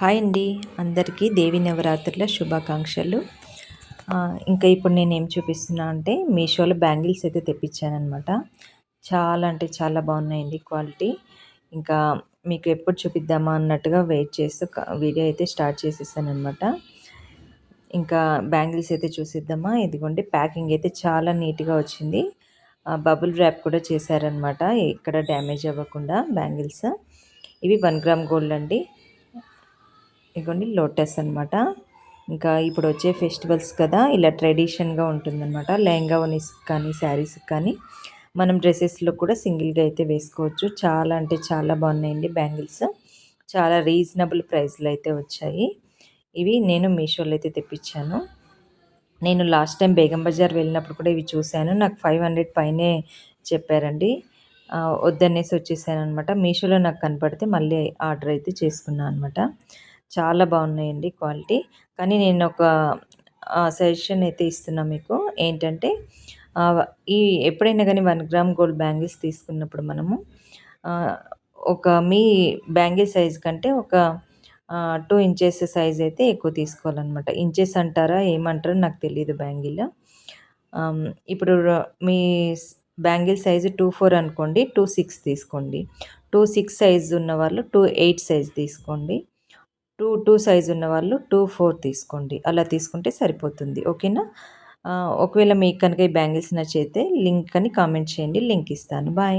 Hi అండి. అందరికీ దేవి నవరాత్రుల శుభాకాంక్షలు. ఇంకా ఇప్పుడు నేను ఏం చూపిస్తున్నా అంటే మీషోలో బ్యాంగిల్స్ అయితే తెప్పించానమాట చాలా అంటే చాలా బాగున్నాయండి క్వాలిటీ. ఇంకా మీకు ఎప్పుడు చూపిద్దామా అన్నట్టుగా వెయిట్ చేస్తూ వీడియో అయితే స్టార్ట్ చేసేసానమాట ఇంకా బ్యాంగిల్స్ అయితే చూసిద్దామా? ఇదిగోండి ప్యాకింగ్ అయితే చాలా నీట్గా వచ్చింది. బబుల్ ర్యాప్ కూడా చేశారనమాట ఎక్కడ డ్యామేజ్ అవ్వకుండా బ్యాంగిల్స్. ఇవి వన్ గ్రామ్ గోల్డ్ అండి. ఇదిగోండి లోటస్ అనమాట ఇంకా ఇప్పుడు వచ్చే ఫెస్టివల్స్ కదా ఇలా ట్రెడిషన్గా ఉంటుందన్నమాట. లెహంగా ఉనీస్ కానీ శారీస్ కానీ. మనం డ్రెస్సెస్లో కూడా సింగిల్గా అయితే వేసుకోవచ్చు. చాలా అంటే చాలా బాగున్నాయండి బ్యాంగిల్స్. చాలా రీజనబుల్ ప్రైస్లో అయితే వచ్చాయి. ఇవి నేను మీషోలో అయితే తెప్పించాను. నేను లాస్ట్ టైం బేగం బజార్ వెళ్ళినప్పుడు కూడా ఇవి చూశాను. నాకు ఫైవ్ హండ్రెడ్ పైనే చెప్పారండి. వద్దనేసి వచ్చేసాను అనమాట మీషోలో నాకు కనపడితే మళ్ళీ ఆర్డర్ అయితే చేసుకున్నాను అనమాట చాలా బాగున్నాయండి క్వాలిటీ. కానీ నేను ఒక సజెషన్ అయితే ఇస్తున్నా మీకు. ఏంటంటే ఈ ఎప్పుడైనా కానీ వన్ గ్రామ్ గోల్డ్ బ్యాంగిల్స్ తీసుకున్నప్పుడు మనము ఒక మీ బ్యాంగిల్ సైజ్ కంటే ఒక టూ ఇంచెస్ సైజ్ అయితే ఎక్కువ తీసుకోవాలన్నమాట. ఇంచెస్ అంటారా ఏమంటారో నాకు తెలియదు బ్యాంగిల్. ఇప్పుడు మీ బ్యాంగిల్ సైజు టూ ఫోర్ అనుకోండి టూ సిక్స్ తీసుకోండి. టూ సిక్స్ సైజ్ ఉన్న వాళ్ళు టూ ఎయిట్ సైజ్ తీసుకోండి. టూ టూ సైజ్ ఉన్న వాళ్ళు టూ ఫోర్ తీసుకోండి. అలా తీసుకుంటే సరిపోతుంది. ఓకేనా? ఒకవేళ మీకు కనుక ఈ బ్యాంగిల్స్ నచ్చితే లింక్ అని కామెంట్ చేయండి. లింక్ ఇస్తాను. బాయ్.